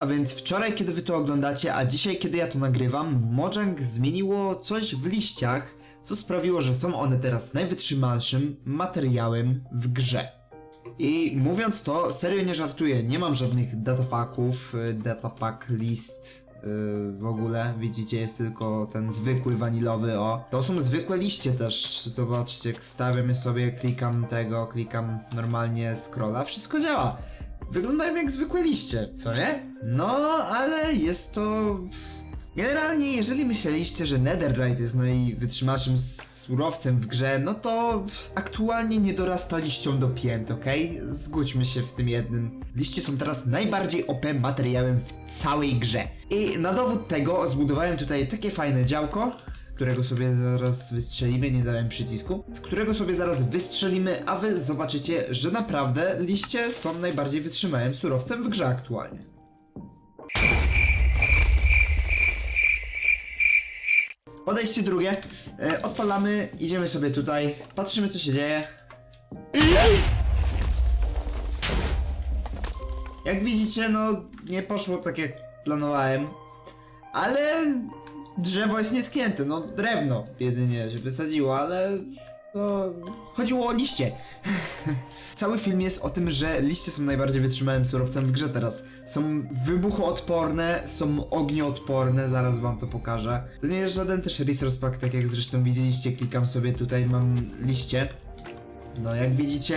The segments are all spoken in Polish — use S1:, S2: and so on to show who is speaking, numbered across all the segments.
S1: A więc wczoraj, kiedy wy to oglądacie, a dzisiaj, kiedy ja to nagrywam, Mojang zmieniło coś w liściach, co sprawiło, że są one teraz najwytrzymalszym materiałem w grze. I mówiąc to, serio nie żartuję, nie mam żadnych datapaków, y, datapack list y, w ogóle, widzicie, jest tylko ten zwykły wanilowy, o. To są zwykłe liście też, zobaczcie, stawiam je sobie, klikam tego, klikam normalnie scrolla, wszystko działa. Wyglądają jak zwykłe liście, co nie? No, ale jest to... Generalnie, jeżeli myśleliście, że Netherite jest najwytrzymalszym surowcem w grze, no to aktualnie nie dorasta liścią do pięt, okej? Zgódźmy się w tym jednym. Liście są teraz najbardziej OP materiałem w całej grze. I na dowód tego zbudowałem tutaj takie fajne działko, którego sobie zaraz wystrzelimy, nie dałem przycisku, z którego sobie zaraz wystrzelimy, a wy zobaczycie, że naprawdę liście są najbardziej wytrzymałym surowcem w grze aktualnie. Podejście drugie. E, odpalamy, idziemy sobie tutaj, patrzymy co się dzieje. Jak widzicie, no nie poszło tak jak planowałem, ale drzewo jest nietknięte, no drewno jedynie się wysadziło, ale no chodziło o liście. Cały film jest o tym, że liście są najbardziej wytrzymałym surowcem w grze teraz. Są wybuchoodporne, są ognioodporne, zaraz wam to pokażę. To nie jest żaden też resource pack, tak jak zresztą widzieliście, klikam sobie tutaj, mam liście. No jak widzicie,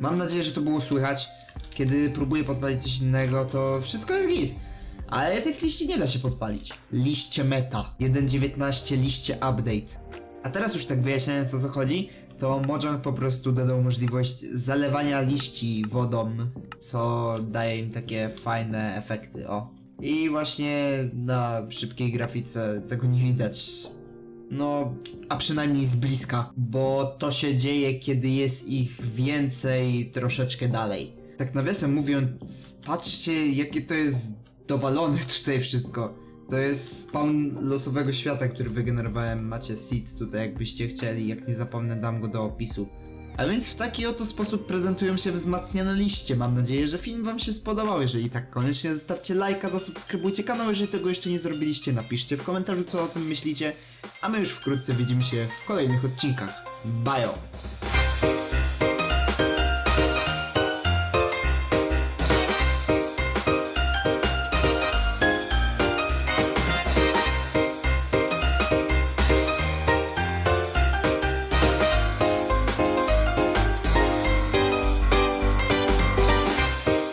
S1: mam nadzieję, że to było słychać. Kiedy próbuję podpalić coś innego, to wszystko jest git. Ale tych liści nie da się podpalić. Liście meta. 1.19 liście update. A teraz już tak wyjaśniając o co chodzi, to Mojang po prostu dodał możliwość zalewania liści wodą, co daje im takie fajne efekty, o. I właśnie na szybkiej grafice tego nie widać. No, a przynajmniej z bliska, bo to się dzieje, kiedy jest ich więcej troszeczkę dalej. Tak nawiasem mówiąc, patrzcie jakie to jest dowalone tutaj wszystko. To jest spawn losowego świata, który wygenerowałem. Macie seed tutaj, jakbyście chcieli. Jak nie zapomnę, dam go do opisu. A więc w taki oto sposób prezentują się wzmacniane liście. Mam nadzieję, że film wam się spodobał. Jeżeli tak, koniecznie zostawcie lajka, zasubskrybujcie kanał. Jeżeli tego jeszcze nie zrobiliście, napiszcie w komentarzu, co o tym myślicie. A my już wkrótce widzimy się w kolejnych odcinkach. Bajo!